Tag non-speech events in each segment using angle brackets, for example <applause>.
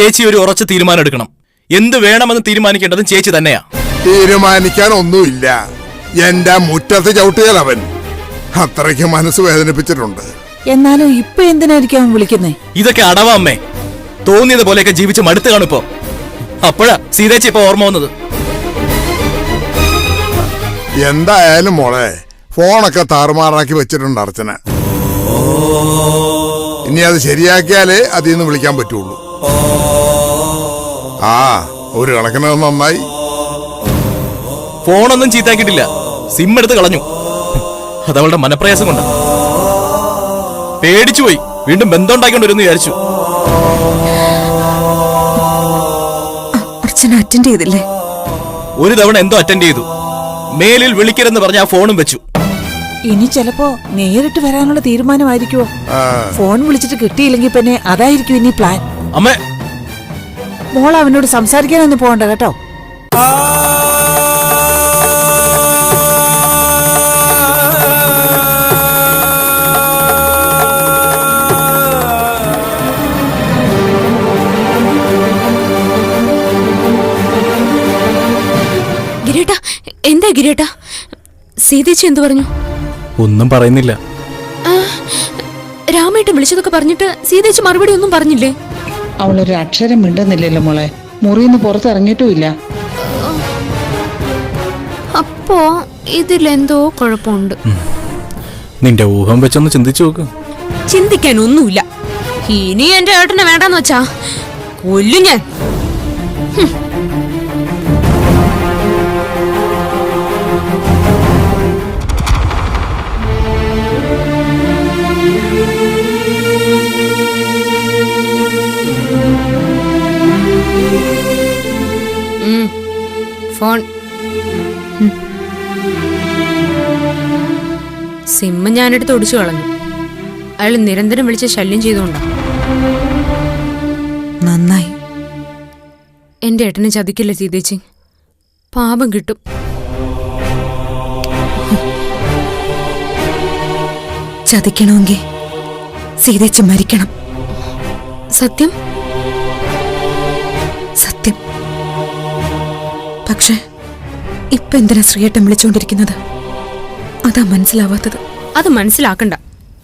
ചേച്ചി ഒരു ഉറച്ച തീരുമാനം എടുക്കണം. എന്ത് വേണമെന്ന് തീരുമാനിക്കേണ്ടതും ചേച്ചി തന്നെയാ. തീരുമാനിക്കാൻ ഒന്നുമില്ല. എന്റെ മുറ്റത്ത് ചവിട്ടിയാൽ അവൻ. അത്രയ്ക്ക് മനസ്സ് വേദനിപ്പിച്ചിട്ടുണ്ട്. എന്നാലും ഇപ്പൊ എന്തിനായിരിക്കും അവൻ വിളിക്കുന്നേ? ഇതൊക്കെ അടവാ അമ്മേ. തോന്നിയത് പോലെയൊക്കെ ജീവിച്ച് മടുത്ത് കാണിപ്പോ അപ്പോഴാ സീതേച്ചി ഇപ്പൊ ഓർമ്മ വന്നത്. എന്തായാലും മോളെ ഫോണൊക്കെ താറുമാറാക്കി വെച്ചിട്ടുണ്ട് അർച്ചന. ഇനി അത് ശരിയാക്കിയാലേ അതിൽ നിന്ന് വിളിക്കാൻ പറ്റുള്ളൂ. ആ ഒരു കണക്കിന് നന്നായി. ഫോണൊന്നും ചീത്താക്കിയിട്ടില്ല. സിം എടുത്ത് കളഞ്ഞു. അതവളുടെ മനപ്രയാസം കൊണ്ടാ. പേടിച്ചു പോയി. വീണ്ടും ബന്ധം ഉണ്ടാക്കിക്കൊണ്ടിരുന്നു വിചാരിച്ചു. അർച്ചന അറ്റൻഡ് ചെയ്തില്ലേ? ഒരു തവണ എന്തോ അറ്റൻഡ് ചെയ്തു. മേലിൽ വിളിക്കരുതെന്ന് പറഞ്ഞ ആ ഫോണും വെച്ചു. ഇനി ചിലപ്പോ നേരിട്ട് വരാനുള്ള തീരുമാനമായിരിക്കുമോ ഫോൺ വിളിച്ചിട്ട് കിട്ടിയില്ലെങ്കിൽ പിന്നെ അതായിരിക്കും ഇനി പ്ലാൻ അമ്മേ മോൾ അവനോട് സംസാരിക്കാനൊന്നും പോകണ്ട കേട്ടോ. ഗിരീട്ട എന്താ ഗിരീട്ട സീതേച്ചി എന്തു പറഞ്ഞു? ഒന്നും പറയുന്നില്ല. രാമേട്ടൻ വിളിച്ചതൊക്കെ പറഞ്ഞിട്ട് സീതേച്ചി മറുപടി ഒന്നും പറഞ്ഞില്ലേ? അവളൊരു അക്ഷരം മിണ്ടുന്നില്ലല്ലോ മോളെ. മുറിന്ന് പുറത്തിറങ്ങിയിട്ടുമില്ല. അപ്പോ ഇതിലെന്തോ കുഴപ്പമുണ്ട്. നിന്റെ ഊഹം വെച്ചൊന്ന് ചിന്തിച്ചു നോക്ക്. ചിന്തിക്കാൻ ഒന്നുമില്ല ഇനി എന്റെ ഏട്ടനെ വേണ്ടെന്ന് വെച്ചാ കൊല്ലു ഞാൻ. സിമ്മ് ഞാനെടുത്ത് ഒടിച്ചു കളഞ്ഞു. അയാൾ നിരന്തരം വിളിച്ച് ശല്യം ചെയ്തുകൊണ്ടാണ് നന്നായി. എന്റെ ഏട്ടനെ ചതിക്കില്ല സീതേച്ചി? പാപം കിട്ടും. ചതിക്കണമെങ്കിൽ സീതേച്ചി മരിക്കണം. സത്യം? സത്യം. പക്ഷെ ഇപ്പൊ എന്തിനാ ശ്രീയേട്ടൻ വിളിച്ചുകൊണ്ടിരിക്കുന്നത് അതാ മനസ്സിലാവാത്തത്. അത് മനസ്സിലാക്കണ്ട.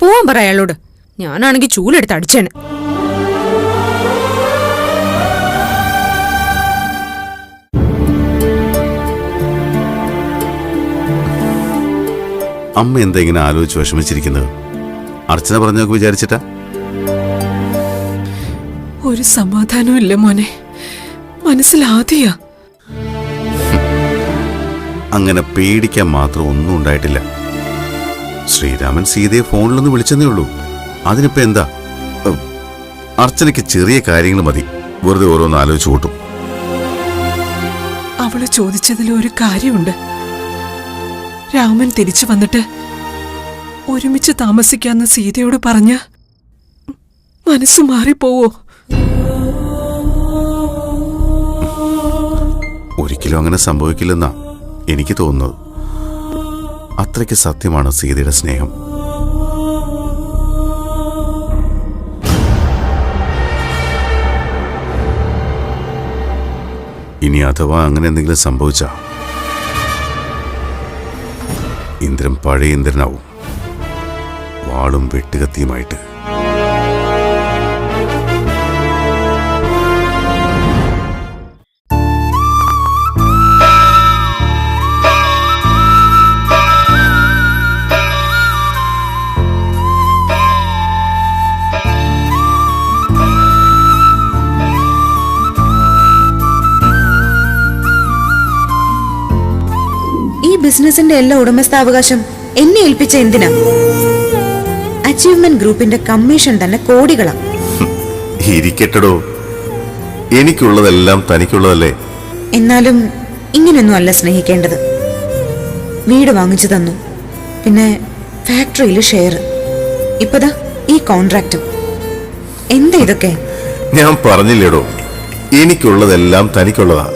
പോവാൻ പറ അയാളോട്. ഞാനാണെങ്കിൽ ചൂലെടുത്ത് അടിച്ചേനെ. അമ്മ എന്താ ഇങ്ങനെ ആലോചിച്ച് വിഷമിച്ചിരിക്കുന്നത്? അർച്ചന പറഞ്ഞൊക്കെ വിചാരിച്ചിട്ടാ? ഒരു സമാധാനവും ഇല്ല മോനെ മനസ്സിലാദ്യാ അങ്ങനെ പേടിക്കാൻ മാത്രം ഒന്നും ഉണ്ടായിട്ടില്ല. ശ്രീരാമൻ സീതയെ ഫോണിലൊന്ന് വിളിച്ചെന്നേ ഉള്ളൂ. അതിനിപ്പോ എന്താ? അർച്ചനയ്ക്ക് ചെറിയ കാര്യങ്ങൾ മതി. വെറുതെ ഓരോന്ന് ആലോചിച്ചു കൂട്ടും. അവൾ ചോദിച്ചതിൽ ഒരു കാര്യമുണ്ട്. രാമൻ തിരിച്ചു വന്നിട്ട് ഒരുമിച്ച് താമസിക്കാന്ന് സീതയോട് പറഞ്ഞ മനസ്സ് മാറിപ്പോവോ? ഒരിക്കലും അങ്ങനെ സംഭവിക്കില്ലെന്നാ എനിക്ക് തോന്നുന്നത്. അത്രയ്ക്ക് സത്യമാണ് സീതയുടെ സ്നേഹം. ഇനി അഥവാ അങ്ങനെ എന്തെങ്കിലും സംഭവിച്ചാ ഇന്ദ്രൻ പഴയ ഇന്ദ്രനാവും. വാളും വെട്ടുകത്തിയുമായിട്ട്. ബിസിനസിന്റെ എല്ലാ ഉടമസ്ഥാവകാശം എന്നെ ഏൽപ്പിച്ച എന്തിനാ? അച്ചീവ്മെന്റ് ഗ്രൂപ്പിന്റെ കമ്മീഷൻ തന്നെ കോടികളാ. ഇരിക്കട്ടടോ. എനിക്കുള്ളതെല്ലാം തനിക്കുള്ളതല്ലേ? എന്നാലും ഇങ്ങനെയൊന്നും അല്ല സ്നേഹിക്കേണ്ടത്. വീട് വാങ്ങിച്ചു തന്നു. പിന്നെ ഫാക്ടറിയിൽ ഷെയർ ഇപ്പതാ ഈ കോൺട്രാക്റ്റും എന്താ ഇതൊക്കെ? ഞാൻ പറഞ്ഞില്ലേടോ. എനിക്കുള്ളതെല്ലാം തനിക്കുള്ളതാ.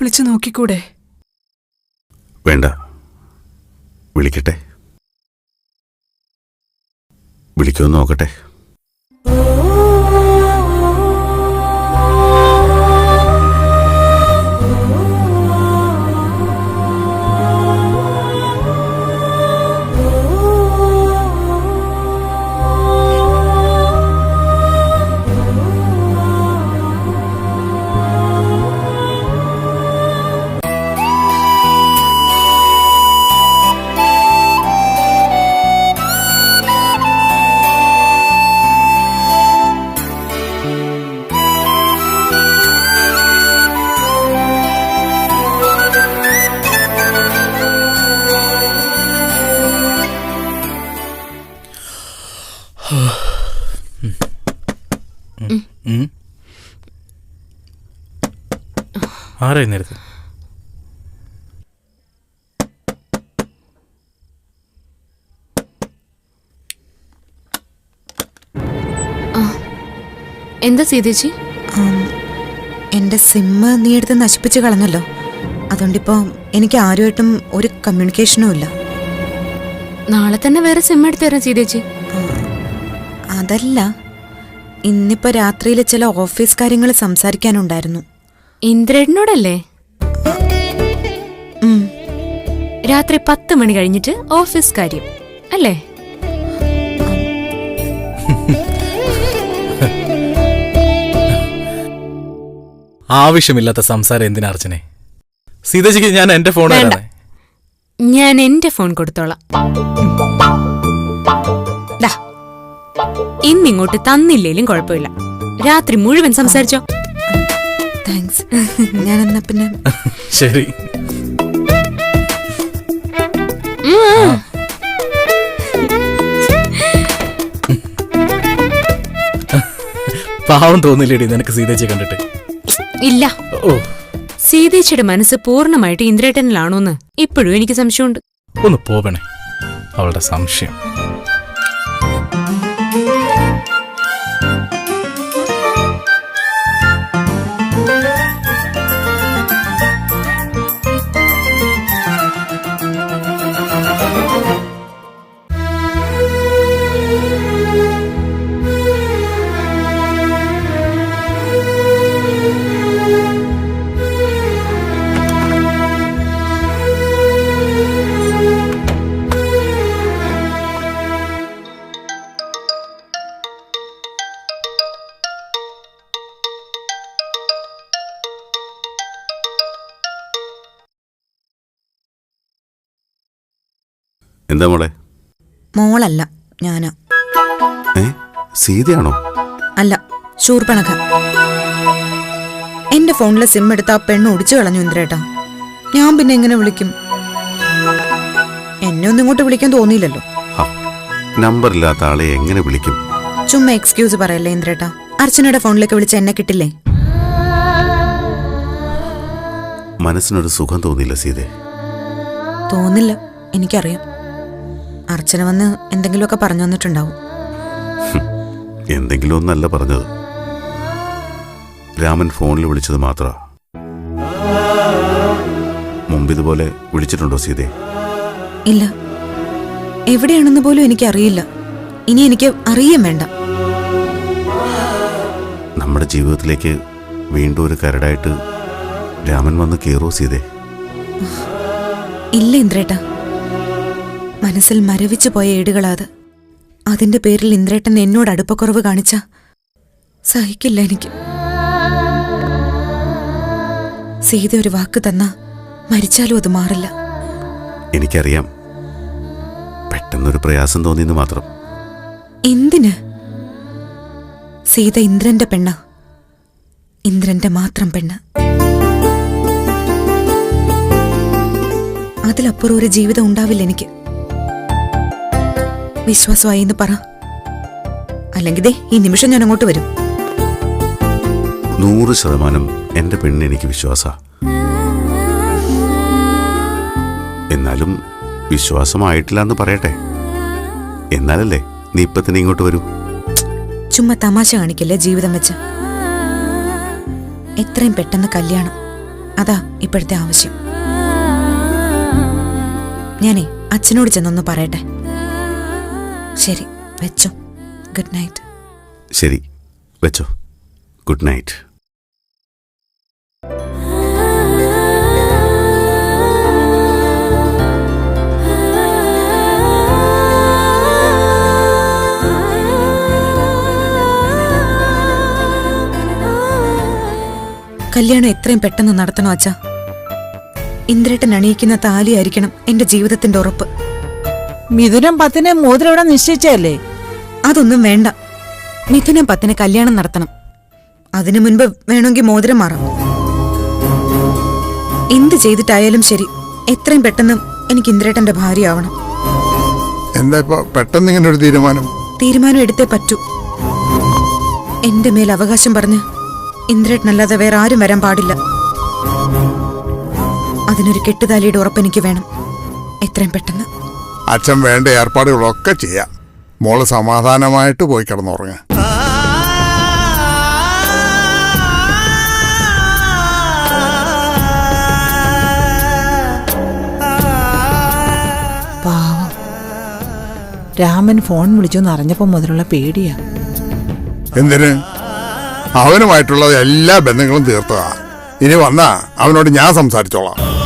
വിളിച്ചു നോക്കിക്കൂടെ? വേണ്ട. വിളിക്കട്ടെ. വിളിക്കുമെന്ന് നോക്കട്ടെ. ആരാ നേരത്തെ? എന്താ സീതേച്ചി? എന്റെ സിമ്മ് നീ എടുത്ത് നശിപ്പിച്ച് കളഞ്ഞല്ലോ. അതുകൊണ്ടിപ്പോ എനിക്ക് ആരുമായിട്ടും ഒരു കമ്മ്യൂണിക്കേഷനും ഇല്ല. നാളെ തന്നെ വേറെ സിം എടുത്ത് തരാം സീതേച്ചി. അതല്ല. ഇന്നിപ്പോ രാത്രിയിൽ ചില ഓഫീസ് കാര്യങ്ങൾ സംസാരിക്കാനുണ്ടായിരുന്നു. ഇന്ദ്രേട്ടനോടല്ലേ? രാത്രി പത്ത് മണി കഴിഞ്ഞിട്ട് ഓഫീസ് കാര്യം അല്ലേ? ആവശ്യമില്ലാത്ത സംസാരം എന്തിനാ അർച്ചനെ? സീതജിക്ക് ഞാൻ എന്റെ ഫോൺ വേണ്ട. ഞാൻ എന്റെ ഫോൺ കൊടുത്തോളാം. ദാ, ഇന്നിങ്ങോട്ട് തന്നില്ലേലും കുഴപ്പമില്ല. രാത്രി മുഴുവൻ സംസാരിച്ചോ? താങ്ക്സ് ഞാൻ എന്നാ പിന്നെ? <laughs> ശരി. പാവം തോന്നില്ലേടി നിനക്ക് സീതേച്ചി കണ്ടിട്ട്. ഇല്ല. ഓ. സീതേച്ചിയുടെ മനസ്സ് പൂർണമായിട്ട് ഇന്ദ്രേട്ടനിലാണോന്ന് ഇപ്പോഴും എനിക്ക് സംശയമുണ്ട്. ഒന്ന് പോവണേ. അവളുടെ സംശയം. എന്താ മോളെ? മോളല്ല ഞാനാ. ഏ? സീതയാണോ? അല്ല ശൂർപ്പണഖ എന്റെ ഫോണിലെ സിം എടുത്ത് ആ പെണ്ണ് ഒടിച്ചു കളഞ്ഞു ഇന്ദ്രേട്ടാ. ഞാൻ പിന്നെ എങ്ങനെ വിളിക്കും? എന്നെ ഒന്നും ഇങ്ങോട്ട് വിളിക്കാൻ തോന്നിയില്ലല്ലോ. നമ്പർ ഇല്ലാത്ത ആളെ എങ്ങനെ വിളിക്കും? ചുമ്മാ എക്സ്ക്യൂസ് പറയല്ലേ ഇന്ദ്രേട്ടാ? അർച്ചനയുടെ ഫോണിലേക്ക് വിളിച്ച എന്നെ കിട്ടില്ലേ? മനസ്സിനൊരു സുഖം തോന്നിയില്ല സീതേ. തോന്നില്ല എനിക്കറിയാം. അർച്ചന വന്ന് എന്തെങ്കിലുമൊക്കെ പറഞ്ഞു വന്നിട്ടുണ്ടാവും എന്തെങ്കിലും ഒന്നല്ല പറഞ്ഞത്. രാമൻ ഫോണിൽ വിളിച്ചത് മാത്ര. മുമ്പ് ഇതുപോലെ വിളിച്ചിട്ടുണ്ടോ സീതേ? ഇല്ല. എവിടെയാണെന്ന് പോലും എനിക്ക് അറിയില്ല ഇനി എനിക്ക് അറിയാൻ വേണ്ട. നമ്മുടെ ജീവിതത്തിലേക്ക് വീണ്ടും ഒരു കരടായിട്ട് രാമൻ വന്ന് കയറോ സീതേ? ഇല്ല ഇന്ദ്രേട്ട. മനസ്സിൽ മരവിച്ചു പോയ ഏടുകളാത്. അതിന്റെ പേരിൽ ഇന്ദ്രേട്ടൻ എന്നോട് അടുപ്പക്കുറവ് കാണിച്ച സഹിക്കില്ല എനിക്ക്. സീത ഒരു വാക്ക് തന്ന മരിച്ചാലും അത് മാറില്ല. എനിക്കറിയാം. പെട്ടെന്നൊരു പ്രയാസം തോന്നിയെന്ന് മാത്രം. എന്തിന്? സീത ഇന്ദ്രന്റെ പെണ്ണ. ഇന്ദ്രന്റെ മാത്രം പെണ്ണ്. അതിലപ്പുറം ഒരു ജീവിതം ഉണ്ടാവില്ല എനിക്ക്. വിശ്വാസമായി എന്ന് പറ. അല്ലെങ്കിൽ ഈ നിമിഷം ഞാൻ അങ്ങോട്ട് വരും. നൂറ് ശതമാനം എന്റെ പെണ്ണിന് എനിക്ക് വിശ്വാസ. എന്നാലും വിശ്വാസമായിട്ടില്ല എന്ന് പറയട്ടെ. എന്നാലല്ലേ നീ ഇപ്പൊ തന്നെ ഇങ്ങോട്ട് വരൂ. ചുമ്മാ തമാശ കാണിക്കല്ലേ ജീവിതം വെച്ച്. എത്രയും പെട്ടെന്ന് കല്യാണം. അതാ ഇപ്പോഴത്തെ ആവശ്യം. ഞാനേ അച്ഛനോട് ചെന്നൊന്ന് പറയട്ടെ. ശരി വെച്ചോ. ഗുഡ് നൈറ്റ് ശരി വെച്ചോ. ഗുഡ് നൈറ്റ് കല്യാണം എത്രയും പെട്ടെന്ന് നടത്തണോ അച്ഛാ? ഇന്ദ്രേട്ടൻ അണിയിക്കുന്ന താലിയായിരിക്കണം എന്റെ ജീവിതത്തിന്റെ ഉറപ്പ്. മിഥുനം പത്തിനെ മോതിരം ഇവിടെ നിശ്ചയിച്ചല്ലേ അതൊന്നും വേണ്ട. മിഥുനം പത്തിന് കല്യാണം നടത്തണം. അതിനു മുൻപ് വേണമെങ്കിൽ മോതിരം മാറാം. എന്ത് ചെയ്തിട്ടായാലും ശരി എത്രയും പെട്ടെന്ന് എനിക്ക് ഇന്ദ്രേട്ടന്റെ ഭാര്യ ആവണം എന്താ ഇപ്പൊ പെട്ടെന്ന് ഇങ്ങനെ ഒരു തീരുമാനം? തീരുമാനം എടുത്തേ പറ്റൂ. എന്റെ മേൽ അവകാശം പറഞ്ഞ് ഇന്ദ്രേട്ടനല്ലാതെ വേറെ ആരും വരാൻ പാടില്ല. അതിനൊരു കെട്ടുതാലിയുടെ ഉറപ്പ് എനിക്ക് വേണം. എത്രയും പെട്ടെന്ന്. അച്ഛൻ വേണ്ട ഏർപ്പാടുകളൊക്കെ ചെയ്യാം. മോൾ സമാധാനമായിട്ട് പോയി കിടന്നുറങ്ങാം. പാവം. രാമൻ ഫോൺ വിളിച്ചു അറിഞ്ഞപ്പോൾ അറിഞ്ഞപ്പോ മുതലുള്ള പേടിയാ. എന്തിന്? അവനുമായിട്ടുള്ള എല്ലാ ബന്ധങ്ങളും തീർത്തതാ. ഇനി വന്നാ അവനോട് ഞാൻ സംസാരിച്ചോളാം.